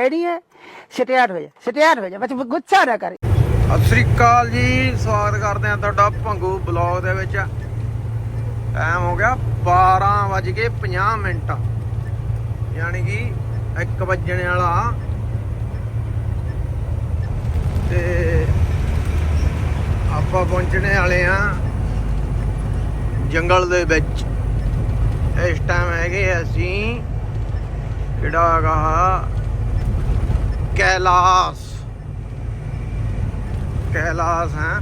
Ready ਹੈ? ਸਟਿਆਰ ਹੋ ਜਾ ਸਟਿਆਰ ਹੋ ਜਾ ਬਸ ਗੁੱਸਾ ਨਾ ਕਰ। ਸਤਿ ਸ੍ਰੀ ਅਕਾਲ ਜੀ, ਸਵਾਗਤ ਕਰਦੇ ਆ ਤੁਹਾਡਾ ਭੰਗੂ ਬਲੌਗ ਦੇ ਵਿੱਚ। ਟਾਈਮ ਹੋ ਗਿਆ 12:50 ਮਿੰਟ। ਯਾਨੀ ਕਿ 1 ਵੱਜਣ ਵਾਲਾ। ਤੇ ਆਪਾਂ ਪਹੁੰਚਣੇ ਵਾਲੇ ਆ ਜੰਗਲ ਦੇ ਵਿੱਚ। ਇਸ ਟਾਈਮ ਹੈਗੇ ਅਸੀਂ ਕਿਹੜਾ ਹੈਗਾ ਕੈਲਾਸ ਕੈਲਾਸ ਹੈ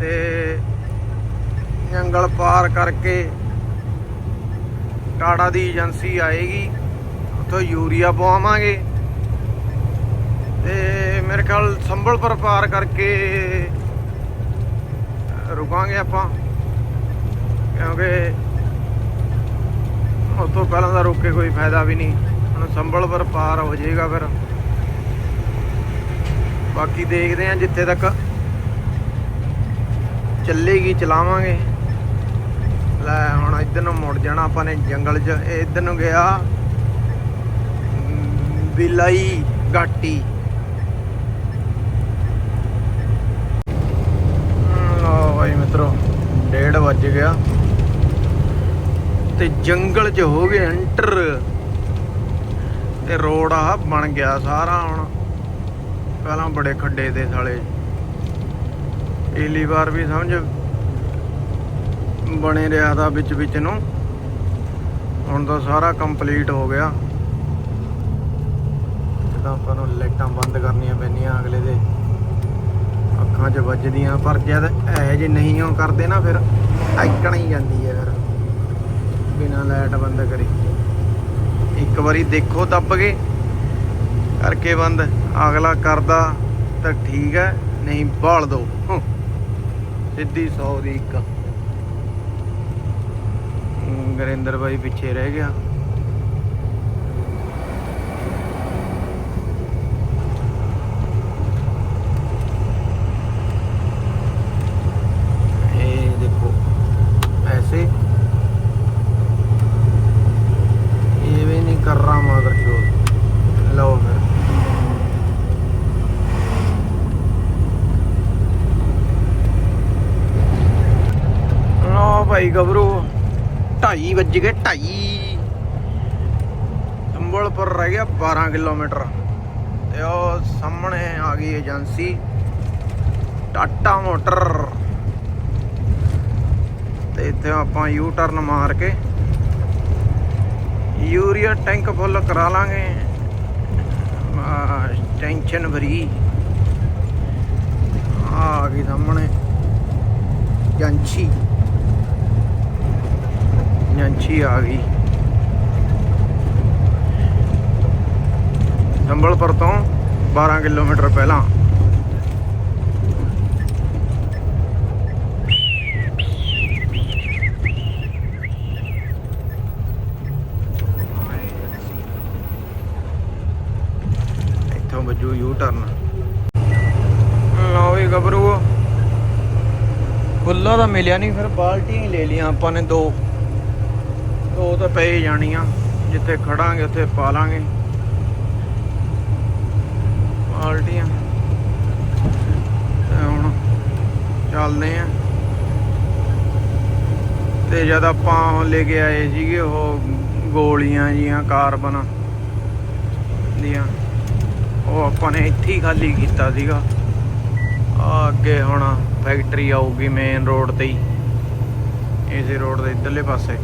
ਤੇ ਜੰਗਲ ਪਾਰ ਕਰਕੇ ਟਾੜਾ ਦੀ ਏਜੰਸੀ ਆਏਗੀ ਉੱਥੋਂ ਯੂਰੀਆ ਪਵਾਵਾਂਗੇ ਤੇ ਮੇਰੇ ਖਿਆਲ ਸੰਭਲਪੁਰ ਪਾਰ ਕਰਕੇ ਰੁਕਾਂਗੇ ਆਪਾਂ ਕਿਉਂਕਿ ਉੱਥੋਂ ਪਹਿਲਾਂ ਦਾ ਰੁਕ ਕੇ ਕੋਈ ਫਾਇਦਾ ਵੀ ਨਹੀਂ ਸੰਭਲਪੁਰ ਪਾਰ ਹੋ ਜਾਏਗਾ ਫਿਰ। ਬਾਕੀ ਦੇਖਦੇ ਆਂ ਜਿੱਥੇ ਤੱਕ ਚੱਲੇਗੀ ਚਲਾਵਾਂਗੇ। ਲੈ ਹੁਣ ਇੱਧਰ ਨੂੰ ਮੁੜ ਜਾਣਾ ਆਪਾਂ ਨੇ ਜੰਗਲ 'ਚ। ਇੱਧਰ ਨੂੰ ਗਿਆ। ਅਮ, ਬਿਲਾਈ ਗਾਟੀ ਹਮ, ਭਾਈ ਮਿੱਤਰੋ 1:30 ਵੱਜ ਗਿਆ। ਤੇ ਜੰਗਲ 'ਚ ਹੋ ਗਏ ਐਂਟਰ। ਤੇ ਰੋਡ ਆ, ਬਣ ਗਿਆ ਸਾਰਾ ਹੁਣ। ਪਹਿਲਾਂ ਬੜੇ ਖੱਡੇ ਤੇ ਸਾਲੇ। ਇਹਲੀ ਵਾਰ ਵੀ ਸਮਝ ਬਣੇ ਰਿਹਾ ਦਾ ਵਿੱਚ ਵਿੱਚ ਨੂੰ। ਹੁਣ ਤਾਂ ਸਾਰਾ ਕੰਪਲੀਟ ਹੋ ਗਿਆ। ਜਦੋਂ ਆਪਾਂ ਨੂੰ ਲਾਈਟਾਂ ਬੰਦ ਕਰਨੀਆਂ ਪੈਂਦੀਆਂ ਅਗਲੇ ਦੇ। ਅੱਖਾਂ 'ਚ ਵੱਜਦੀਆਂ, ਪਰ ਜਦ ਇਹੋ ਜਿਹੇ ਨਹੀਂ ਉਹ ਕਰਦੇ ਨਾ ਫਿਰ ਐਕਣ ਹੀ ਜਾਂਦੀ ਹੈ ਫਿਰ। ਬਿਨਾਂ ਲਾਈਟ ਬੰਦ ਕਰੀ। ਇੱਕ ਵਾਰੀ ਦੇਖੋ ਦੱਬ ਕੇ। ਕਰਕੇ ਬੰਦ। ਅਗਲਾ ਕਰਦਾ ਤਾਂ ਠੀਕ ਹੈ, ਨਹੀਂ ਬਾਲ ਦੋ। ਹੂੰ। ਸਿੱਧੀ 100 ਦੀ ਇੱਕ। ਗਰਿੰਦਰ ਬਾਈ ਪਿੱਛੇ ਰਹਿ ਗਿਆ। 2:30 ਵੱਜ ਗਏ 2:30 ਸੰਬਲਪੁਰ ਰਹਿ ਗਿਆ 12 ਕਿਲੋਮੀਟਰ। ਤੇ ਉਹ ਸਾਹਮਣੇ ਆ ਗਈ ਏਜੰਸੀ, ਟਾਟਾ ਮੋਟਰ। ਤੇ ਇੱਥੇ ਆਪਾਂ ਯੂ ਟਰਨ ਮਾਰ ਕੇ ਯੂਰੀਆ ਟੈਂਕ ਫੁੱਲ ਕਰਾ ਲਾਂਗੇ। Tension free. ਆ ਗਈ ਸਾਹਮਣੇ ਜਾਂਚੀ ਜਾਂਚੀ ਆ ਗਈ। ਸੰਬਲਪੁਰ ਤੋਂ 12 ਕਿਲੋਮੀਟਰ ਪਹਿਲਾਂ। ਇੱਥੋਂ ਵੱਜੂ ਯੂ ਟਰਨ ਲਓ ਵੀ ਗੱਭਰੂ। ਫੁੱਲਾਂ ਤਾਂ ਮਿਲਿਆ ਨਹੀਂ ਫਿਰ ਬਾਲਟੀਆਂ ਹੀ ਲੈ ਲਈਆਂ ਆਪਾਂ ਨੇ ਦੋ। ਉਹ ਤਾਂ ਪਏ ਜਾਣੀਆਂ। ਜਿੱਥੇ ਖੜਾਂਗੇ, ਉੱਥੇ ਪਾ ਲਾਂਗੇ ਬਾਲਟੀਆਂ ਤੇ ਹੁਣ ਚੱਲਦੇ ਆ। ਤੇ ਜਦ ਆਪਾਂ ਲੈ ਕੇ ਆਏ ਸੀਗੇ, ਉਹ ਗੋਲੀਆਂ ਜੀਆਂ, ਕਾਰਬਨ ਦੀਆਂ, ਉਹ ਆਪਾਂ ਨੇ ਇੱਥੇ ਹੀ ਖਾਲੀ ਕੀਤਾ ਸੀਗਾ। ਆ ਅੱਗੇ ਹੁਣ ਫੈਕਟਰੀ ਆਊਗੀ ਮੇਨ ਰੋਡ ਤੇ ਹੀ। ਇਸੇ ਰੋਡ ਦੇ ਇਧਰਲੇ ਪਾਸੇ।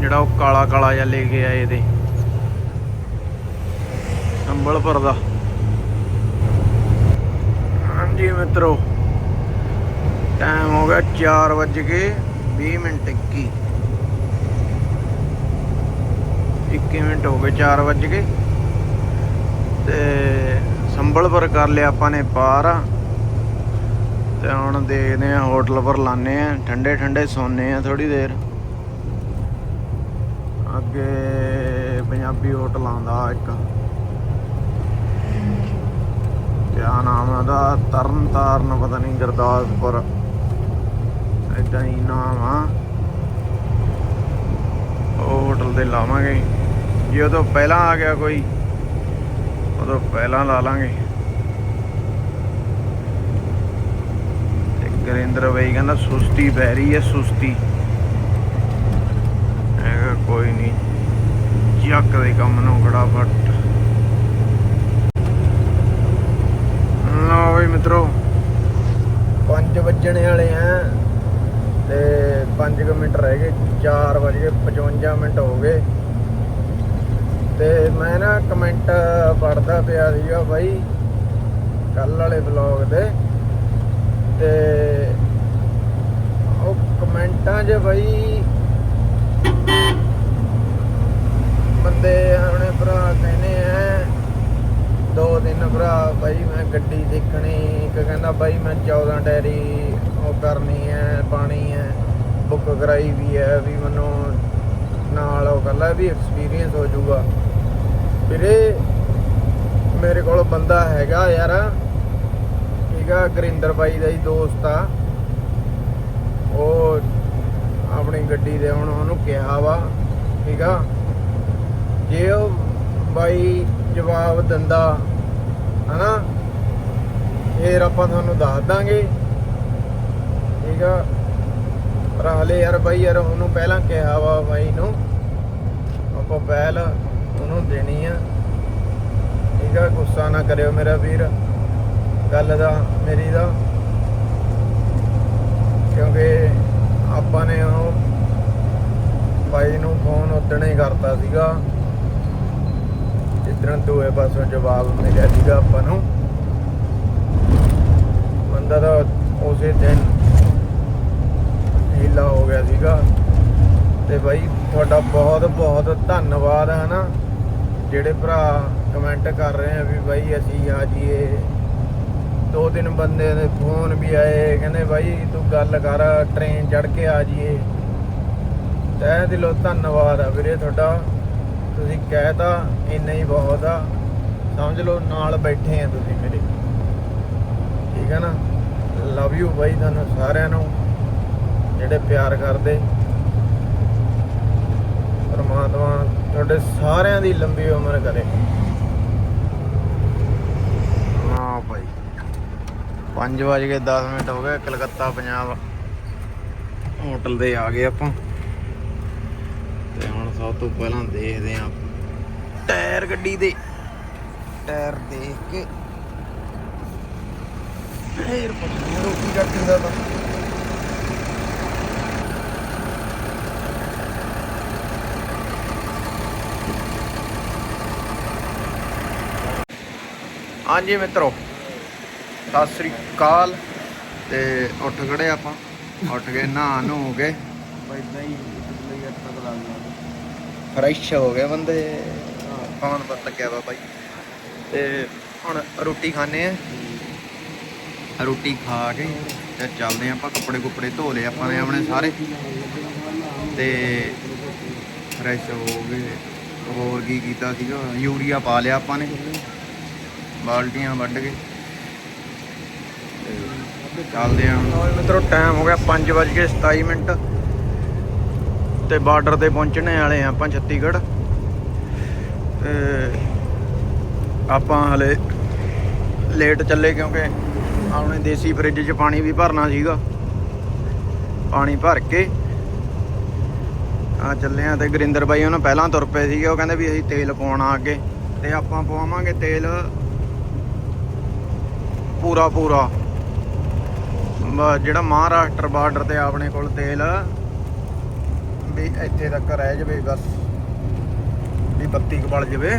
ਜਿਹੜਾ ਉਹ ਕਾਲਾ ਕਾਲਾ ਜਿਹਾ ਲੈ ਕੇ ਆਏ ਇਹਦੇ ਸੰਬਲਪੁਰ ਦਾ। ਹਾਂਜੀ ਮਿੱਤਰੋ ਟਾਈਮ ਹੋ ਗਿਆ 4 ਵਜ ਕੇ 20 ਮਿੰਟ 21 21 ਮਿੰਟ ਹੋ ਗਏ 4 ਵਜ ਕੇ। ਤੇ ਸੰਬਲਪੁਰ ਕਰ ਲਿਆ ਆਪਾਂ ਨੇ ਪਾਰ। ਤੇ ਹੁਣ ਦੇਖਦੇ ਆ ਹੋਟਲ ਪਰ ਲਾਣੇ ਆ ਠੰਡੇ ਠੰਡੇ ਸੌਂਦੇ ਆ ਥੋੜੀ ਦੇਰ। ਅੱਗੇ ਪੰਜਾਬੀ ਹੋਟਲ ਆਉਂਦਾ ਇੱਕ। ਕਿਆ ਨਾਮ ਉਹਦਾ? ਤਰਨ ਤਾਰਨ ਪਤਾ ਨਹੀਂ ਗੁਰਦਾਸਪੁਰ। ਏਦਾਂ ਹੀ ਨਾਮ ਆ। ਉਹ ਹੋਟਲ ਤੇ ਲਾਵਾਂਗੇ। ਜੇ ਉਹ ਤੋਂ ਪਹਿਲਾਂ ਆ ਗਿਆ ਕੋਈ, ਉਦੋਂ ਪਹਿਲਾਂ ਲਾ ਲਾਂਗੇ। ਗਰਿੰਦਰ ਬਈ ਕਹਿੰਦਾ, ਸੁਸਤੀ ਪੈ ਰਹੀ ਹੈ, ਸੁਸਤੀ। ਕੋਈ ਨਹੀਂ ਚੱਕ ਦੇ ਕੰਮ ਨੂੰ ਫਟਾਫਟ। ਲਓ ਵੀ ਮਿੱਤਰੋ। 5 ਵੱਜਣੇ ਵਾਲੇ ਆ ਤੇ 5 ਮਿੰਟ ਰਹਿ ਗਏ 4 ਵਜ ਕੇ 55 ਮਿੰਟ ਹੋ ਗਏ। ਤੇ ਮੈਂ ਨਾ ਕਮੈਂਟ ਪੜਦਾ ਪਿਆ ਸੀਗਾ ਬਾਈ ਕੱਲ ਵਾਲੇ ਵਲੌਗ ਦੇ ਤੇ ਉਹ ਕਮੈਂਟਾਂ 'ਚ ਬਾਈ ਬੰਦੇ ਆਪਣੇ ਭਰਾ ਕਹਿੰਦੇ ਆ, ਦੋ ਤਿੰਨ ਭਰਾ, ਬਾਈ ਮੈਂ ਗੱਡੀ ਦੇਖਣੀ, ਇੱਕ ਕਹਿੰਦਾ ਬਾਈ ਮੈਂ 14 ਡੈਰੀ ਉਹ ਕਰਨੀ ਹੈ ਪਾਣੀ ਹੈ ਬੁੱਕ ਕਰਾਈ ਵੀ ਹੈ ਵੀ ਮੈਨੂੰ ਨਾਲ ਉਹ ਕਹਿੰਦਾ ਵੀ ਐਕਸਪੀਰੀਅੰਸ ਹੋ ਜਾਊਗਾ। ਵੀਰੇ, ਮੇਰੇ ਕੋਲ ਬੰਦਾ ਹੈਗਾ ਯਾਰ, ਠੀਕ ਆ, ਗੁਰਿੰਦਰ ਬਾਈ ਦਾ ਹੀ ਦੋਸਤ ਆ। ਉਹ ਆਪਣੀ ਗੱਡੀ ਦੇ ਹੁਣ ਉਹਨੂੰ ਕਿਹਾ ਵਾ, ਠੀਕ ਆ। ਜੇ ਉਹ ਬਾਈ ਜਵਾਬ ਦਿੰਦਾ, ਹਨਾ? ਫੇਰ ਆਪਾਂ ਤੁਹਾਨੂੰ ਦੱਸ ਦਾਂਗੇ। ਠੀਕ ਆ? ਪਰ ਹਲੇ ਯਾਰ ਬਾਈ, ਯਾਰ ਉਹਨੂੰ ਪਹਿਲਾਂ ਕਿਹਾ ਵਾ ਬਾਈ ਨੂੰ। ਆਪਾਂ ਪਹਿਲ ਉਹਨੂੰ ਦੇਣੀ ਆ। ਠੀਕ ਆ? ਗੁੱਸਾ ਨਾ ਕਰਿਓ ਮੇਰਾ ਵੀਰ। ਗੱਲ ਦਾ, ਮੇਰੀ ਦਾ। ਕਿਉਂਕਿ ਆਪਾਂ ਨੇ ਉਹ ਬਾਈ ਨੂੰ ਫੋਨ ਉਦਣੇ ਕਰਤਾ ਸੀਗਾ। ਜਿੱਦਣ ਦੋਏ ਪਾਸੋਂ ਜਵਾਬ ਮਿਲਿਆ ਸੀਗਾ ਆਪਾਂ ਨੂੰ। ਬੰਦਾ ਤਾਂ ਉਸੇ ਦਿਨ ਹੀਲਾ ਹੋ ਗਿਆ ਸੀਗਾ। ਤੇ ਬਾਈ, ਤੁਹਾਡਾ ਬਹੁਤ ਬਹੁਤ ਧੰਨਵਾਦ ਹੈ ਨਾ ਜਿਹੜੇ ਭਰਾ ਕਮੈਂਟ ਕਰ ਰਹੇ ਆ ਵੀ ਬਾਈ ਅਸੀਂ ਆ ਜੀਏ ਦੋ ਤਿੰਨ ਬੰਦੇ ਦੇ ਫੋਨ ਵੀ ਆਏ, ਕਹਿੰਦੇ ਬਾਈ ਤੂੰ ਗੱਲ ਕਰ ਟ੍ਰੇਨ ਚੜ ਕੇ ਆ ਜੀਏ ਤਹਿ ਦਿਲੋਂ ਧੰਨਵਾਦ ਆ ਵੀਰੇ ਤੁਹਾਡਾ। ਤੁਸੀਂ ਕਹਿਤਾ ਇੰਨਾ ਹੀ ਬਹੁਤ ਆ, ਸਮਝ ਲਓ ਨਾਲ ਬੈਠੇ ਆ ਤੁਸੀਂ ਮੇਰੇ। ਠੀਕ ਹੈ ਨਾ? ਲਵ ਯੂ ਬਾਈ ਤੁਹਾਨੂੰ ਸਾਰਿਆਂ ਨੂੰ, ਜਿਹੜੇ ਪਿਆਰ ਕਰਦੇ। ਪਰਮਾਤਮਾ ਤੁਹਾਡੇ ਸਾਰਿਆਂ ਦੀ ਲੰਬੀ ਉਮਰ ਕਰੇ। ਹਾਂ ਭਾਈ 5 ਵਜੇ ਕੇ 10 ਮਿੰਟ ਹੋ ਗਏ, ਕਲਕੱਤਾ ਪੰਜਾਬ ਹੋਟਲ ਦੇ ਆ ਗਏ ਆਪਾਂ। ਸਭ ਤੋਂ ਪਹਿਲਾਂ ਦੇਖਦੇ ਆਂ ਟਾਇਰ ਗੱਡੀ ਦੇ। ਟਾਇਰ ਦੇਖ ਕੇ। ਫੇਰ ਪੁੱਛਦੇ ਰੋਟੀ ਕੱਟਣ ਦਾ ਤਾਂ। ਹਾਂਜੀ ਮਿੱਤਰੋ, ਸਤਿ ਸ੍ਰੀ ਅਕਾਲ। ਤੇ ਉੱਠ ਖੜੇ ਆਪਾਂ। ਉੱਠ ਕੇ ਨਹਾ ਨੂੰ ਗਏ ਇਦਾਂ ਹੀ। ਫਰੈਸ਼ ਹੋ ਗਏ ਬੰਦੇ। ਕੌਣ ਪਤ ਗਿਆ ਵਾ ਬਾਈ। ਤੇ ਹੁਣ ਰੋਟੀ ਖਾਣੇ ਆ? ਰੋਟੀ ਖਾ ਕੇ ਤੇ ਚੱਲਦੇ ਆਂ ਆਪਾਂ ਕੱਪੜੇ ਕੁੱਪੜੇ ਧੋ ਲਏ ਆਪਾਂ ਨੇ ਆਪਣੇ ਸਾਰੇ। ਤੇ ਫਰੈਸ਼ ਹੋ ਗਏ। ਹੋਰ ਕੀ ਕੀਤਾ ਸੀਗਾ? ਯੂਰੀਆ ਪਾ ਲਿਆ ਆਪਾਂ ਨੇ। ਬਾਲਟੀਆਂ ਵੱਢ ਕੇ। ਤੇ ਚੱਲਦੇ ਆਂ ਹੁਣ। ਮਿੱਤਰੋ ਟਾਈਮ ਹੋ ਗਿਆ 5:27 ਮਿੰਟ। ਤੇ ਬਾਰਡਰ ਤੇ ਪਹੁੰਚਣੇ ਵਾਲੇ ਆ ਆਪਾਂ ਛੱਤੀਗੜ੍ਹ ਤੇ ਆਪਾਂ ਹਲੇ ਲੇਟ ਚੱਲੇ ਕਿਉਂਕਿ ਆਪਣੇ ਦੇਸੀ ਫ੍ਰਿਜ 'ਚ ਪਾਣੀ ਵੀ ਭਰਨਾ ਸੀਗਾ। ਪਾਣੀ ਭਰ ਕੇ ਆ ਚੱਲੇ ਆ ਤੇ ਗੁਰਿੰਦਰ ਬਾਈ ਉਹਨਾਂ ਪਹਿਲਾਂ ਤੁਰ ਪਏ ਸੀਗੇ, ਉਹ ਕਹਿੰਦੇ ਵੀ ਅਸੀਂ ਤੇਲ ਪਾਉਣਾ ਅੱਗੇ। ਤੇ ਆਪਾਂ ਪਵਾਵਾਂਗੇ ਤੇਲ ਪੂਰਾ ਪੂਰਾ ਜਿਹੜਾ ਮਹਾਰਾਸ਼ਟਰ ਬਾਰਡਰ ਤੇ ਆਪਣੇ ਕੋਲ ਤੇਲ ਵੀ ਇੱਥੇ ਤੱਕ ਰਹਿ ਜਾਵੇ ਬਸ, ਵੀ ਬੱਤੀ ਕੁ ਜਾਵੇ ਜਵੇ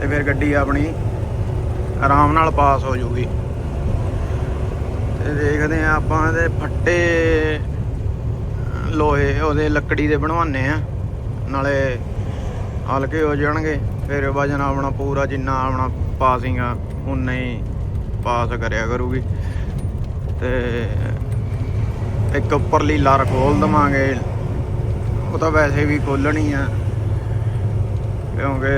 ਤੇ ਫਿਰ ਗੱਡੀ ਆਪਣੀ ਆਰਾਮ ਨਾਲ ਪਾਸ ਹੋ ਜੂਗੀ ਤੇ ਦੇਖਦੇ ਆ ਆਪਾਂ ਇਹਦੇ ਫੱਟੇ, ਲੋਹੇ ਉਹਦੇ ਲੱਕੜੀ ਦੇ ਬਣਵਾਨੇ ਆ ਨਾਲੇ ਹਲਕੇ ਹੋ ਜਾਣਗੇ, ਫਿਰ ਵਜਨ ਆਪਣਾ ਪੂਰਾ ਜਿੰਨਾ ਆਪਣਾ ਪਾਸਿੰਗ ਆ ਉਨਾ ਹੀ ਪਾਸ ਕਰਿਆ ਕਰੂਗੀ। ਤੇ ਇੱਕ ਉੱਪਰਲੀ ਲਾਰ ਖੋਲ ਦਵਾਂਗੇ। ਉਹ ਤਾਂ ਵੈਸੇ ਵੀ ਖੋਲਣੀ ਆ। ਕਿਉਂਕਿ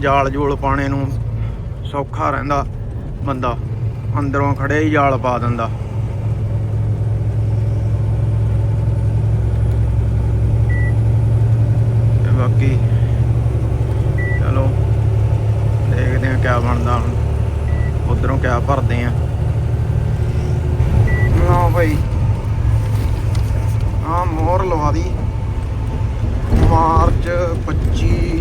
ਜਾਲ ਜੂਲ ਪਾਣੇ ਨੂੰ ਸੌਖਾ ਰਹਿੰਦਾ ਬੰਦਾ। ਅੰਦਰੋਂ ਖੜੇ ਹੀ ਜਾਲ ਪਾ ਦਿੰਦਾ। ਤੇ ਬਾਕੀ ਚਲੋ ਕਿਆ ਬਣਦਾ ਹੁਣ। ਉਧਰੋਂ ਕਿਆ ਭਰਦੇ ਆ ਨਾ ਭਾਈ ਆ ਮੋਹਰ ਲਵਾ ਦੀ ਮਾਰਚ 25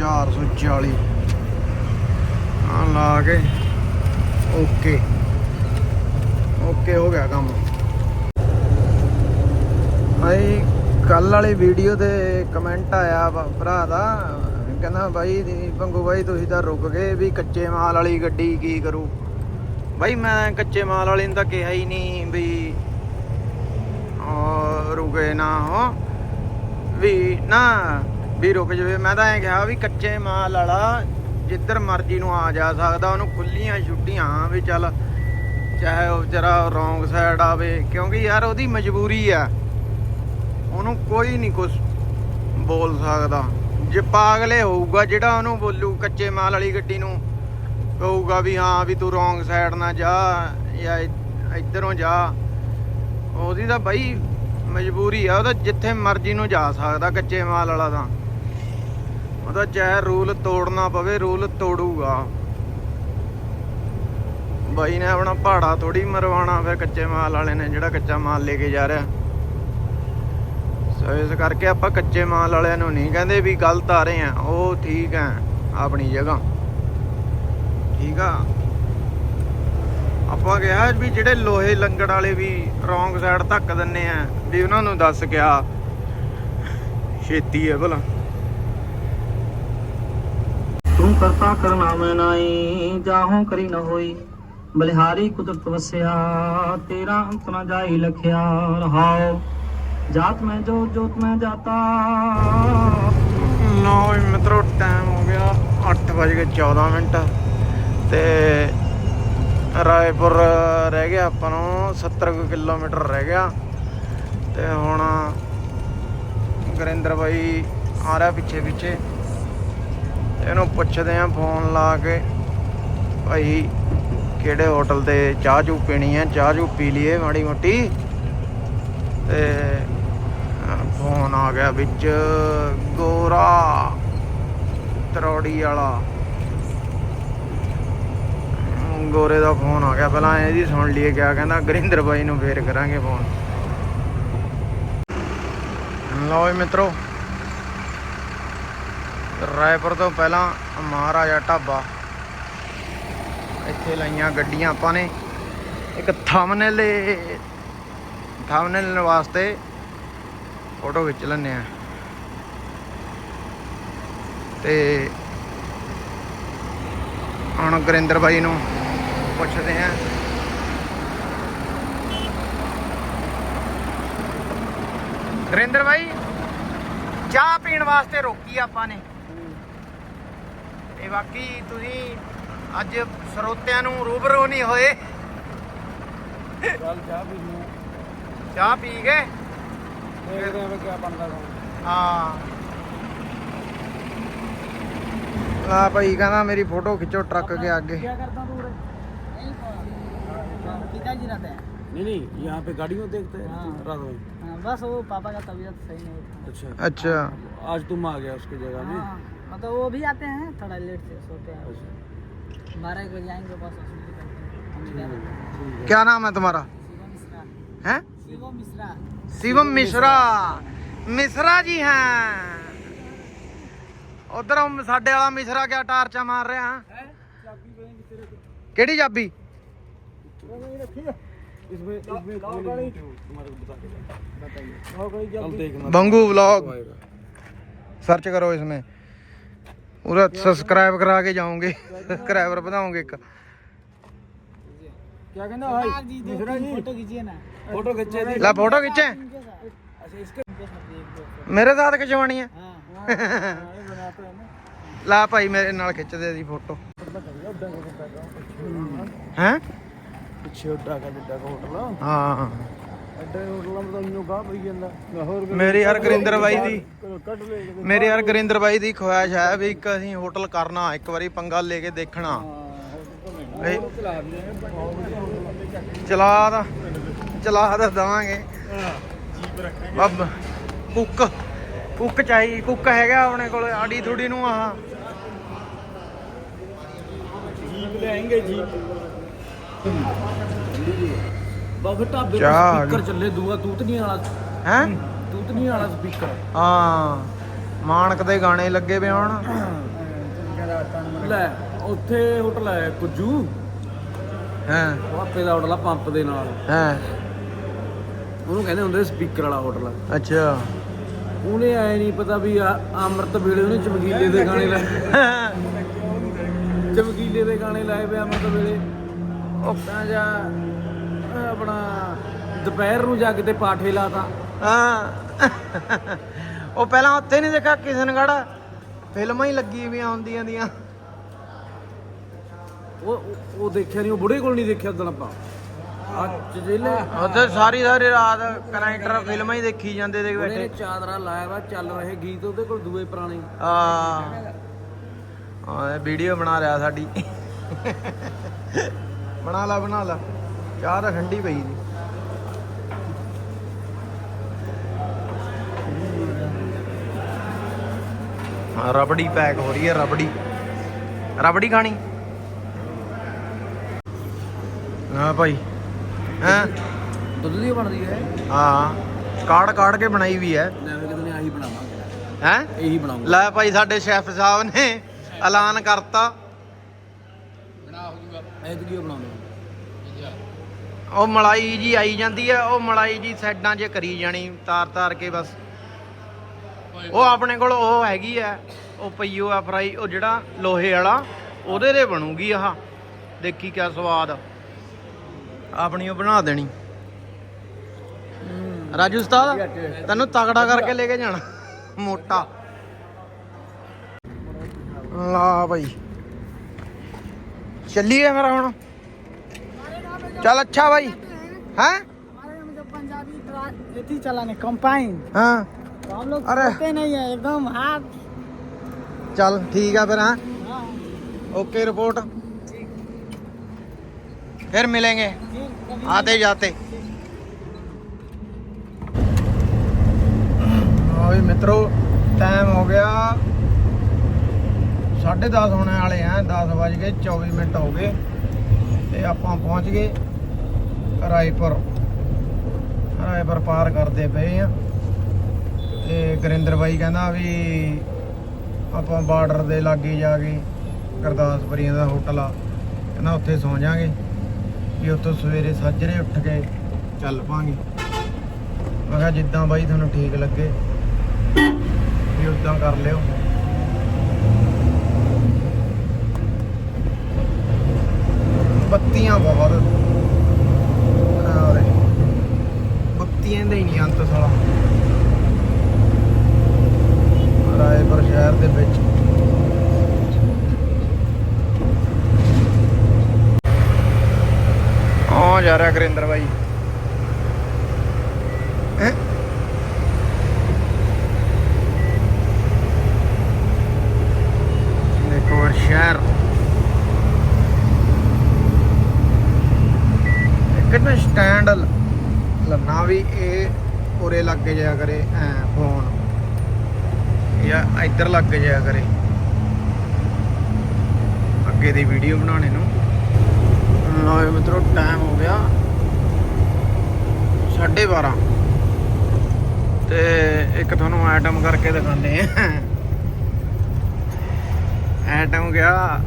440 ਆ ਲਾ ਕੇ ਓਕੇ ਓਕੇ ਹੋ ਗਿਆ ਕੰਮ ਭਾਈ ਕੱਲ ਵਾਲੀ ਵੀਡੀਓ ਤੇ ਕਮੈਂਟ ਆਇਆ ਭਰਾ ਦਾ, ਕਹਿੰਦਾ ਬਾਈ ਪੰਗੂ ਬਾਈ ਤੁਸੀਂ ਤਾਂ ਰੁਕ ਗਏ ਵੀ ਕੱਚੇ ਮਾਲ ਵਾਲੀ ਗੱਡੀ ਕੀ ਕਰੂ। ਬਾਈ ਮੈਂ ਕੱਚੇ ਮਾਲ ਵਾਲੇ ਨੂੰ ਤਾਂ ਕਿਹਾ ਹੀ ਨਹੀਂ ਵੀ ਰੁਕੇ ਨਾ ਹੋ ਵੀ ਨਾ, ਵੀ ਰੁਕ ਜਵੇ। ਮੈਂ ਤਾਂ ਐਂ ਕਿਹਾ ਵੀ ਕੱਚੇ ਮਾਲ ਵਾਲਾ ਜਿੱਧਰ ਮਰਜ਼ੀ ਨੂੰ ਆ ਜਾ ਸਕਦਾ, ਉਹਨੂੰ ਖੁੱਲੀਆਂ ਛੁੱਟੀਆਂ ਵੀ ਚੱਲ, ਚਾਹੇ ਉਹ ਵਿਚਾਰਾ ਰੋਂਗ ਸਾਈਡ ਆਵੇ, ਕਿਉਂਕਿ ਯਾਰ ਉਹਦੀ ਮਜਬੂਰੀ ਆ। ਉਹਨੂੰ ਕੋਈ ਨਹੀਂ ਕੁਝ ਬੋਲ ਸਕਦਾ। ਜੇ ਪਾਗਲੇ ਹੋਊਗਾ, ਜਿਹੜਾ ਉਹਨੂੰ ਬੋਲੂ, ਕੱਚੇ ਮਾਲ ਵਾਲੀ ਗੱਡੀ ਨੂੰ, ਕਹੂਗਾ ਵੀ ਹਾਂ ਵੀ ਤੂੰ ਰੋਂਗ ਸਾਈਡ ਨਾ ਜਾ, ਜਾਂ ਇੱਧਰੋਂ ਜਾ। ਉਹਦੀ ਤਾਂ ਬਾਈ ਮਜਬੂਰੀ ਆ ਉਹਦਾ ਜਿੱਥੇ ਮਰਜ਼ੀ ਨੂੰ ਜਾ ਸਕਦਾ ਕੱਚੇ ਮਾਲ ਵਾਲਾ ਤਾਂ। ਉਹਦਾ ਚਾਹੇ ਰੂਲ ਤੋੜਨਾ ਪਵੇ, ਰੂਲ ਤੋੜੂਗਾ। ਬਾਈ ਨੇ ਆਪਣਾ ਪਹਾੜਾ ਥੋੜੀ ਮਰਵਾਉਣਾ ਫਿਰ ਕੱਚੇ ਮਾਲ ਵਾਲੇ ਨੇ, ਜਿਹੜਾ ਕੱਚਾ ਮਾਲ ਲੈ ਕੇ ਜਾ ਰਿਹਾ। ਸੋ ਇਸ ਕਰਕੇ ਆਪਾਂ ਕੱਚੇ ਮਾਲ ਵਾਲਿਆਂ ਨੂੰ ਨਹੀਂ ਕਹਿੰਦੇ ਵੀ ਗਲਤ ਆ ਰਹੇ ਆ। ਉਹ ਠੀਕ ਆ, ਆਪਣੀ ਜਗ੍ਹਾ। ਠੀਕ ਆ? ਆਪਾਂ ਕਿਹਾ ਵੀ ਜਿਹੜੇ ਲੋਹੇ ਲੰਗੜ ਵਾਲੇ ਵੀ ਰੋਂਗ ਸਾਈਡ ਧੱਕ ਦਿੰਨੇ ਆ, ਵੀ ਉਹਨਾਂ ਨੂੰ ਦੱਸ ਗਿਆ ਛੇਤੀ ਹੈ ਭਲਾ। ਤੂੰ ਕਰਤਾ ਕਰਨਾ ਮੈਂ ਨਾਈ ਜਾਹੋਂ ਕਰੀ ਨ ਹੋਈ। ਬਲਿਹਾਰੀ ਕੁਦਰਤ ਵਸਿਆ, ਤੇਰਾ ਅੰਤ ਨ ਜਾਈ ਲਖਿਆ ਰਹਾਓ ਜਾਤ ਮੈਂ ਜੋ ਜੋਤ ਮੈਂ ਜਾਤਾ। ਲਓ ਜੀ ਮਿੱਤਰੋ ਟਾਈਮ ਹੋ ਗਿਆ 8:14 ਮਿੰਟ ਤੇ ਰਾਏਪੁਰ ਰਹਿ ਗਿਆ ਆਪਾਂ ਨੂੰ 70 ਕੁ ਕਿਲੋਮੀਟਰ ਰਹਿ ਗਿਆ। ਤੇ ਹੁਣ ਗੁਰਿੰਦਰ ਬਾਈ ਆ ਰਿਹਾ ਪਿੱਛੇ ਪਿੱਛੇ। ਇਹਨੂੰ ਪੁੱਛਦੇ ਆ ਫੋਨ ਲਾ ਕੇ ਭਾਈ ਕਿਹੜੇ ਹੋਟਲ ਤੇ ਚਾਹ ਚੂ ਪੀਣੀ ਹੈ? ਚਾਹ ਚੂ ਪੀ ਲਈਏ ਮਾੜੀ ਮੋਟੀ। ਤੇ ਫੋਨ ਆ ਗਿਆ ਵਿੱਚ, ਗੋਰਾ, ਤਰੌੜੀ ਵਾਲਾ। ਗੋਰੇ ਦਾ ਫੋਨ ਆ ਗਿਆ। ਪਹਿਲਾਂ ਇਹਦੀ ਸੁਣ ਲਈਏ ਕਿਆ ਕਹਿੰਦਾ, ਗਰਿੰਦਰ ਬਾਈ ਨੂੰ ਫੇਰ ਕਰਾਂਗੇ ਫੋਨ। ਲਓ ਜੀ ਮਿੱਤਰੋ, ਰਾਏਪੁਰ ਤੋਂ ਪਹਿਲਾਂ ਮਹਾਰਾਜਾ ਢਾਬਾ। ਇੱਥੇ ਲਾਈਆਂ ਗੱਡੀਆਂ ਆਪਾਂ ਨੇ। ਇੱਕ ਥੰਬਨੇਲ ਥੰਬਨੇਲ ਵਾਸਤੇ ਫੋਟੋ ਖਿੱਚ ਲੈਂਦੇ ਆ ਤੇ ਹੁਣ ਗੁਰਿੰਦਰ ਬਾਈ ਨੂੰ ਪੁੱਛਦੇ ਆ ਗੁਰਿੰਦਰ ਬਾਈ ਚਾਹ ਪੀਣ ਵਾਸਤੇ ਰੋਕੀ ਆਪਾਂ ਨੇ। ਤੇ ਬਾਕੀ ਤੁਸੀਂ ਅੱਜ ਸਰੋਤਿਆਂ ਨੂੰ ਰੂਬਰੂ ਨਹੀਂ ਹੋਏ। ਚੱਲ ਚਾਹ ਪੀ ਚਾਹ ਪੀ ਗਏ ਦੇਖਦੇ ਆਂ ਵੀ ਕੀ ਬਣਦਾ ਕੰਮ ਹਾਂ ਆ ਭਾਈ ਕਹਿੰਦਾ ਮੇਰੀ ਫੋਟੋ ਖਿੱਚੋ ਟਰੱਕ ਕੇ ਅੱਗੇ क्या करता तू रे पिताजी रहते हैं नहीं नहीं यहाँ पे गाड़ियों देखते हैं हाँ। रात में हाँ, बस वो पापा का तबीयत सही नहीं था अच्छा ਅੱਛਾ आज तुम आ गया उसकी जगह में हाँ, मतलब वो भी आते हैं थोड़ा लेट से सोते हैं अच्छा बारह एक बजे आएंगे बस वसूली करते हैं हम ठीक इधर है, ठीक है क्या नाम है तुम्हारा शिवम मिश्रा है शिवम मिश्रा शिवम मिश्रा मिश्रा जी हैं ਉਧਰ ਸਾਡੇ ਵਾਲਾ ਮਿਸ਼ਰਾ ਕਿਆ ਟਾਰਚਾ ਮਾਰ ਰਿਹਾ ਕਿਹੜੀ ਚਾਬੀ इसमें इसमें खोली नहीं तुम्हारे को बता बताइए अब देखना बंगू व्लॉग सर्च करो इसमें पूरा सब्सक्राइब करा के जाओगे सब्सक्राइबर बढ़ाओगे एक क्या कहना भाई सरदार जी दो मिश्रा तीन जी फोटो खींचिए ना फोटो खींचे थे ला फोटो खींचे इनके साथ अच्छा इसके इनके साथ एक दो फोटो मेरे साथ खिंचवानी है हाँ बनाते हैं ना ਲਾ ਭਾਈ ਮੇਰੇ ਨਾਲ ਖਿੱਚਦੇ ਦੀ ਫੋਟੋ ਹੈ ਪਿੱਛੇ ਉੱਡਾ ਕਾ ਜਿੱਡਾ ਕਾ ਹੋਟਲ ਹਾਂ ਅੱਡੇ ਹੋਟਲਾਂ ਦਾ ਇੰਨੋ ਗਾਹ ਪਈ ਜਾਂਦਾ ਲਾਹੌਰ ਮੇਰੀ ਯਾਰ ਗੁਰਿੰਦਰ ਬਾਈ ਦੀ ਕੱਢ ਲੈ ਕੇ ਮੇਰੇ ਯਾਰ ਗੁਰਿੰਦਰ ਬਾਈ ਦੀ ਖੁਆਇਸ਼ ਹੈ ਵੀ ਇੱਕ ਅਸੀਂ ਹੋਟਲ ਕਰਨਾ ਇੱਕ ਵਾਰੀ ਪੰਗਾ ਲੈ ਕੇ ਦੇਖਣਾ ਇਹ ਚਲਾ ਦਾ ਚਲਾ ਦਾ ਦਵਾਂਗੇ। ਬੱਬ ਕੁੱਕ ਕੁੱਕ ਚਾਹੀ ਕੁੱਕ ਹੈਗਾ ਆਪਣੇ ਕੋਲ ਆੜੀ ਥੋੜੀ ਨੂੰ ਆਹ। ਲਿਆਏਂਗੇ ਜੀ ਬਾਬਾ ਢਾਬੇ। ਸਪੀਕਰ ਚੱਲੇ ਦੂਆ ਤੂਤਨੀਆਂ ਵਾਲਾ ਹੈ? ਤੂਤਨੀਆਂ ਵਾਲਾ ਸਪੀਕਰ। ਹਾਂ। ਮਾਨਕ ਦੇ ਗਾਣੇ ਲੱਗੇ ਪਏ ਹੁਣ। ਲੈ। ਉੱਥੇ ਹੋਟਲ ਹੈ ਕੁੱਜੂ। ਹੈ। ਆਪੇ ਦਾ ਹੋਟਲ ਆ ਪੰਪ ਦੇ ਨਾਲ। ਹੈ। ਉਹਨੂੰ ਕਹਿੰਦੇ ਹੁੰਦੇ ਸਪੀਕਰ ਵਾਲਾ ਹੋਟਲ ਅੱਛਾ। ਉਹਨੇ ਐ ਨਹੀਂ ਪਤਾ ਵੀ ਆ- ਅੰਮ੍ਰਿਤ ਵੇਲੇ ਉਹਨੇ ਚਮਕੀਲੇ ਦੇ ਗਾਣੇ ਲਾਏ। ਚਮਕੀਲੇ ਦੇ ਗਾਣੇ ਲਾਏ ਵੇ ਅੰਮ੍ਰਿਤ ਵੇਲੇ। ਉਹ ਤਾਂ ਜਾ ਅਹ ਆਪਣਾ ਦੁਪਹਿਰ ਨੂੰ ਜਾ ਕੇ ਤੇ ਪਾਠੇ ਲਾਤਾ। ਹਾਂ। ਉਹ ਪਹਿਲਾਂ ਉੱਥੇ ਨਹੀਂ ਦੇਖਿਆ ਕਿਸ਼ਨਗੜ੍ਹ। ਫਿਲਮਾਂ ਹੀ ਲੱਗੀ ਵੀਆਂ ਹੁੰਦੀਆਂ ਦੀਆਂ। ਉਹ ਉਹ- ਦੇਖਿਆ ਨਹੀਂ ਉਹ ਬੁੜੇ ਕੋਲ ਨਹੀਂ ਦੇਖਿਆ ਉਦੋਂ ਆਪਾਂ। ਅੱਜ ਜੇਲੇ ਉੱਥੇ ਸਾਰੀ ਸਾਰੀ ਰਾਤ ਕਨੈਕਟਰ ਫਿਲਮਾਂ ਹੀ ਦੇਖੀ ਜਾਂਦੇ ਦੇ ਉਹਨੇ ਬੈਠੇ। ਚਾਦਰਾ ਲਾਇਆ ਵਾ ਚੱਲ ਰਹੇ ਗੀਤ ਉਹਦੇ ਕੋਲ ਦੂਏ ਪੁਰਾਣੇ। ਆ ਆ ਵੀਡੀਓ ਬਣਾ ਰਿਹਾ ਸਾਡੀ। ਬਣਾ ਲਾ ਬਣਾ ਲਾ। ਚਾਹ ਤਾਂ ਠੰਡੀ ਪਈ ਦੀ ਰਬੜੀ ਪੈਕ ਹੋ ਰਹੀ ਹੈ ਰਬੜੀ। ਰਬੜੀ ਖਾਣੀ? ਨਾ ਭਾਈ। ਹਾਂ? ਦੁੱਧ ਦੀ ਬਣਦੀ ਹੈ। ਹਾਂ। ਕਾੜ ਕਾੜ ਕੇ ਬਣਾਈ ਵੀ ਹੈ। ਲੈ ਵੀ ਕਿਤੇ ਨੇ ਆਹੀ ਬਣਾਵਾਂਗੇ। ਹੈ? ਇਹੀ ਬਣਾਉਂਗਾ। ਲੈ ਭਾਈ ਸਾਡੇ ਸ਼ੈਫ ਸਾਹਿਬ ਨੇ ਐਲਾਨ ਕਰਤਾ। ਐਤਕੀ ਉਹ ਬਣਾਉਂਦੇ ਉਹ ਮਲਾਈ ਜੀ ਆਈ ਜਾਂਦੀ ਹੈ ਉਹ ਮਲਾਈ ਜੀ ਸਾਈਡਾਂ 'ਚ ਕਰੀ ਜਾਣੀ ਤਾਰ ਤਾਰ ਕੇ ਬਸ। ਉਹ ਆਪਣੇ ਕੋਲ ਉਹ ਹੈਗੀ ਆ ਉਹ ਪਈਓ ਆ ਫਰਾਈ ਉਹ ਜਿਹੜਾ ਲੋਹੇ ਵਾਲਾ ਉਹਦੇ ਦੇ ਬਣੂਗੀ ਆਹ। ਦੇਖੀ ਕਿਆ ਸਵਾਦ ਆਪਣੀ ਉਹ ਬਣਾ ਦੇਣੀ ਰਾਜੂ ਉਸਤਾਦ ਤੈਨੂੰ ਤਗੜਾ ਕਰਕੇ ਲੈ ਕੇ ਜਾਣਾ ਮੋਟਾ ਲਾ ਭਾਈ ਚੱਲੀਏ ਮੇਰਾ ਹੁਣ ਚੱਲ ਅੱਛਾ ਭਾਈ हैं पंजाबी चलाने कंपाइन हाँ तो हम लोग अरे। करते नहीं है एकदम हाथ ਚੱਲ ਠੀਕ ਆ ਫਿਰ ਹਾਂ ओके रिपोर्ट फिर मिलेंगे आते जाते हाँ भी मित्रों टाइम हो गया ਸਾਢੇ 10 ਹੋਣੇ ਵਾਲੇ ਆ 10 ਵਜ ਕੇ 24 ਮਿੰਟ ਹੋ ਗਏ ਤੇ ਆਪਾਂ ਪਹੁੰਚ ਗਏ ਰਾਏਪੁਰ ਰਾਏਪੁਰ ਪਾਰ ਕਰਦੇ ਪਏ ਆ ਤੇ ਗੁਰਿੰਦਰ ਬਾਈ ਕਹਿੰਦਾ ਵੀ ਆਪਾਂ ਬਾਰਡਰ ਦੇ ਲਾਗੇ ਜਾ ਕੇ ਗੁਰਦਾਸਪੁਰੀਆਂ ਦਾ ਹੋਟਲ ਆ ਕਹਿੰਦਾ ਉੱਥੇ ਸੌ ਜਾਾਂਗੇ ਵੀ ਉੱਥੋਂ ਸਵੇਰੇ ਸਾਜਰੇ ਉੱਠ ਕੇ ਚੱਲ ਪਾਂਗੇ। ਮੈਂ ਕਿਹਾ ਜਿੱਦਾਂ ਬਾਈ ਤੁਹਾਨੂੰ ਠੀਕ ਲੱਗੇ, ਵੀ ਉਦਾਂ ਕਰ ਲਿਓ। ਬੱਤੀਆਂ ਬਹੁਤ। ਅਰੇ ਬੱਤੀਆਂ ਦਾ ਹੀ ਨਹੀਂ ਅੰਤ ਸਾਲਾ। ਰਾਏਪੁਰ ਸ਼ਹਿਰ ਦੇ ਵਿੱਚ। ਆ ਜਾ ਰਿਹਾ ਗੁਰਿੰਦਰ ਬਾਈ। ਹੈਂ? ਦੇਖੋ ਸ਼ਹਿਰ। ਸਟੈਂਡ ਲੰਨਾ ਵੀ ਇਹ ਉਰੇ ਲੱਗ ਜਾਇਆ ਕਰੇ ਐ ਫੋਨ ਜਾਂ ਇੱਧਰ ਲੱਗ ਜਾਇਆ ਕਰੇ। ਅੱਗੇ ਦੀ ਵੀਡੀਓ ਬਣਾਉਣੇ ਨੂੰ। ਲਓ ਮਿੱਤਰੋ ਟਾਈਮ ਹੋ ਗਿਆ 12:30 ਤੇ ਇੱਕ ਤੁਹਾਨੂੰ ਆਈਟਮ ਕਰਕੇ ਦਿਖਾਉਂਦੇ ਆ ਆਈਟਮ ਗਿਆ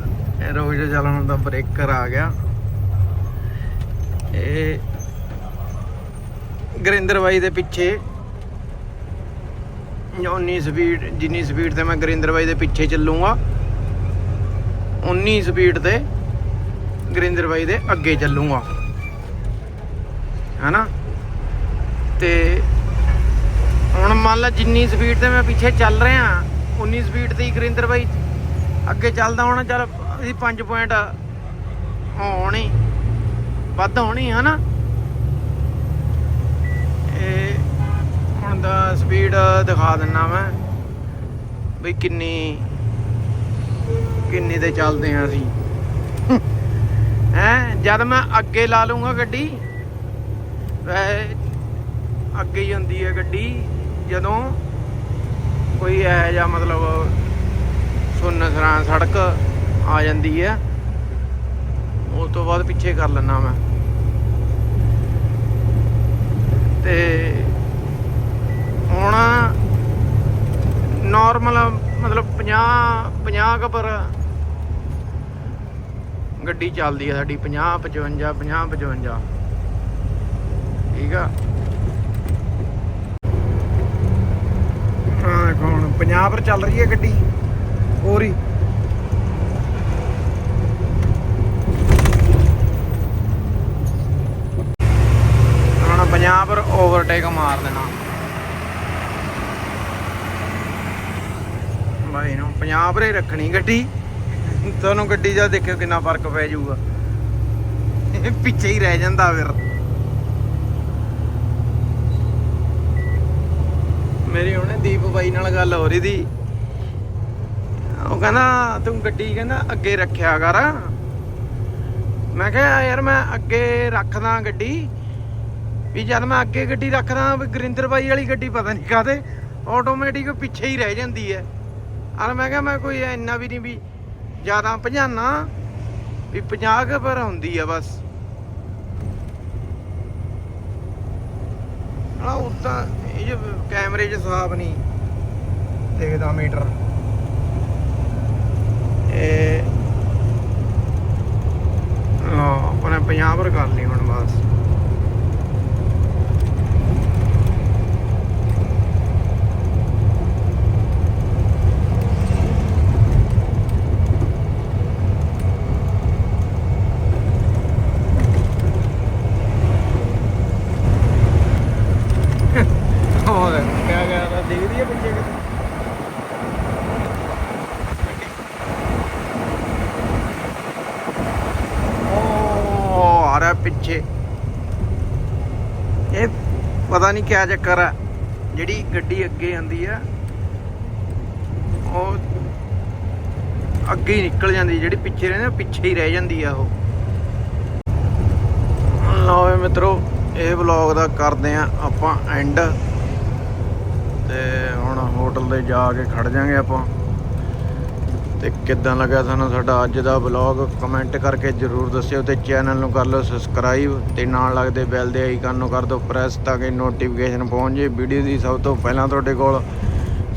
ਰੋਜ਼ ਚੱਲਣ ਦਾ ਬ੍ਰੇਕਰ ਆ ਗਿਆ। ਇਹ ਗਰਿੰਦਰ ਬਾਈ ਦੇ ਪਿੱਛੇ। ਉਨੀ ਸਪੀਡ ਜਿੰਨੀ ਸਪੀਡ ਤੇ ਮੈਂ ਗਰਿੰਦਰ ਬਾਈ ਦੇ ਪਿੱਛੇ ਚੱਲੂਗਾ 19 ਸਪੀਡ ਤੇ ਗਰਿੰਦਰ ਬਾਈ ਦੇ ਅੱਗੇ ਚੱਲੂਗਾ। ਹੈਨਾ? ਤੇ ਹੁਣ ਮੰਨ ਲਾ ਜਿੰਨੀ ਸਪੀਡ ਤੇ ਮੈਂ ਪਿੱਛੇ ਚੱਲ ਰਿਹਾ 19 ਸਪੀਡ ਤੇ ਹੀ ਗੁਰਿੰਦਰ ਬਾਈ ਅੱਗੇ ਚੱਲਦਾ ਹੋਣਾ, ਚੱਲ ਅਸੀਂ 5 ਪੁਆਇੰਟ ਹੋਣੀ, ਵੱਧ ਹੋਣੀ, ਹਨਾ? ਇਹ ਹੁਣ ਦਾ ਸਪੀਡ ਦਿਖਾ ਦਿੰਨਾ ਮੈਂ ਬਈ ਕਿੰਨੀ ਕਿੰਨੀ ਤੇ ਚੱਲਦੇ ਆ ਅਸੀਂ। ਹੈ, ਜਦ ਮੈਂ ਅੱਗੇ ਲਾ ਲੂੰਗਾ ਗੱਡੀ ਵੈਸੇ ਅੱਗੇ ਜਾਂਦੀ ਹੈ ਗੱਡੀ, ਜਦੋਂ ਕੋਈ ਇਹੋ ਜਿਹਾ ਮਤਲਬ ਸੁੰਨਸਰਾਂ ਸੜਕ ਆ ਜਾਂਦੀ ਹੈ, ਉਸ ਤੋਂ ਬਾਅਦ ਪਿੱਛੇ ਕਰ ਲੈਣਾ ਮੈਂ। ਤੇ ਹੁਣ ਨਾਰਮਲ ਮਤਲਬ 50 50 ਕਬਰ ਗੱਡੀ ਚੱਲਦੀ ਹੈ ਸਾਡੀ 50 55 50 55 ਠੀਕ ਆ? ਹਾਂ ਕੌਣ 50 ਪਰ ਚੱਲ ਰਹੀ ਹੈ ਗੱਡੀ। ਹੋਰ ਹੀ। ਹੁਣ 50 ਪਰ ਓਵਰਟੇਕ ਮਾਰ ਦੇਣਾ। ਬਾਈ ਨੂੰ 50 ਪਰ ਰੱਖਣੀ ਗੱਡੀ। ਤੁਹਾਨੂੰ ਗੱਡੀ ਦਾ ਦੇਖਿਓ ਕਿੰਨਾ ਫ਼ਰਕ ਪੈ ਜਾਊਗਾ। ਪਿੱਛੇ ਹੀ ਰਹਿ ਜਾਂਦਾ ਫਿਰ। ਮੇਰੀ ਹੁਣੇ ਦੀਪ ਬਾਈ ਨਾਲ ਗੱਲ ਹੋ ਰਹੀ ਦੀ ਉਹ ਕਹਿੰਦਾ, ਤੂੰ ਗੱਡੀ ਕਹਿੰਦਾ ਅੱਗੇ ਰੱਖਿਆ ਕਰ। ਮੈਂ ਕਿਹਾ, ਯਾਰ ਮੈਂ ਅੱਗੇ ਰੱਖਦਾ ਗੱਡੀ। ਵੀ ਜਦ ਮੈਂ ਅੱਗੇ ਗੱਡੀ ਰੱਖਦਾ, ਵੀ ਗੁਰਿੰਦਰ ਬਾਈ ਵਾਲੀ ਗੱਡੀ ਪਤਾ ਨਹੀਂ ਕਾਹਦੇ ਆਟੋਮੈਟਿਕ ਪਿੱਛੇ ਹੀ ਰਹਿ ਜਾਂਦੀ ਹੈ। ਔਰ ਮੈਂ ਕਿਹਾ, ਮੈਂ ਕੋਈ ਇੰਨਾ ਵੀ ਨਹੀਂ ਵੀ ਜ਼ਿਆਦਾ ਭਜਾਨਾ ਵੀ 50 ਕੁ ਪਰ ਹੁੰਦੀ ਆ ਬਸ। ਆ ਉਦਾਂ ਇਹ ਜੋ ਕੈਮਰੇ 'ਚ ਸਾਫ਼ ਨਹੀਂ ਦੇਖਦਾ ਮੀਟਰ। ਇਹ ਲੋ ਆਪਣੇ 50 ਪਰ ਕਰ ਲਈ ਹੁਣ ਬਸ ਹੋਰ ਕਿਆ ਗਿਆ ਤਾਂ ਦੇਖਦੀ ਹੈ ਪਿੱਛੇ ਕਿਤੇ ਉਹ ਆ ਰਿਹਾ ਪਿੱਛੇ ਇਹ ਪਤਾ ਨਹੀਂ ਕਿਆ ਚੱਕਰ ਆ। ਜਿਹੜੀ ਗੱਡੀ ਅੱਗੇ ਆਂਦੀ ਆ ਉਹ ਅੱਗੇ ਹੀ ਨਿਕਲ ਜਾਂਦੀ ਜਿਹੜੀ ਪਿੱਛੇ ਰਹਿੰਦੀ ਆ, ਪਿੱਛੇ ਹੀ ਰਹਿ ਜਾਂਦੀ ਆ ਉਹ। ਲਓ ਮਿੱਤਰੋ ਇਹ ਵਲੌਗ ਦਾ ਕਰਦੇ ਆ ਆਪਾਂ ਐਂਡ ਤੇ ਹੁਣ ਹੋਟਲ ਤੇ ਜਾ ਕੇ ਖੜ ਜਾਾਂਗੇ ਆਪਾਂ। ਤੇ ਕਿੱਦਾਂ ਲੱਗਾ ਤੁਹਾਨੂੰ ਸਾਡਾ ਅੱਜ ਦਾ ਵਲੌਗ ਕਮੈਂਟ ਕਰਕੇ ਜਰੂਰ ਦੱਸਿਓ ਤੇ ਚੈਨਲ ਨੂੰ ਕਰ ਲਓ ਸਬਸਕ੍ਰਾਈਬ ਤੇ ਨਾਲ ਲੱਗਦੇ ਬੈਲ ਦੇ ਆਈਕਨ ਨੂੰ ਕਰ ਦਿਓ ਪ੍ਰੈਸ ਤਾਂ ਕਿ ਨੋਟੀਫਿਕੇਸ਼ਨ ਪਹੁੰਚ ਜੇ ਵੀਡੀਓ ਦੀ ਸਭ ਤੋਂ ਪਹਿਲਾਂ ਤੁਹਾਡੇ ਕੋਲ।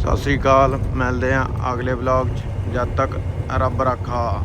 ਸਤਿ ਸ੍ਰੀ ਅਕਾਲ, ਮਿਲਦੇ ਆ ਅਗਲੇ ਵਲੌਗ 'ਚ। ਜਦ ਤੱਕ ਰੱਬ ਰੱਖਾ।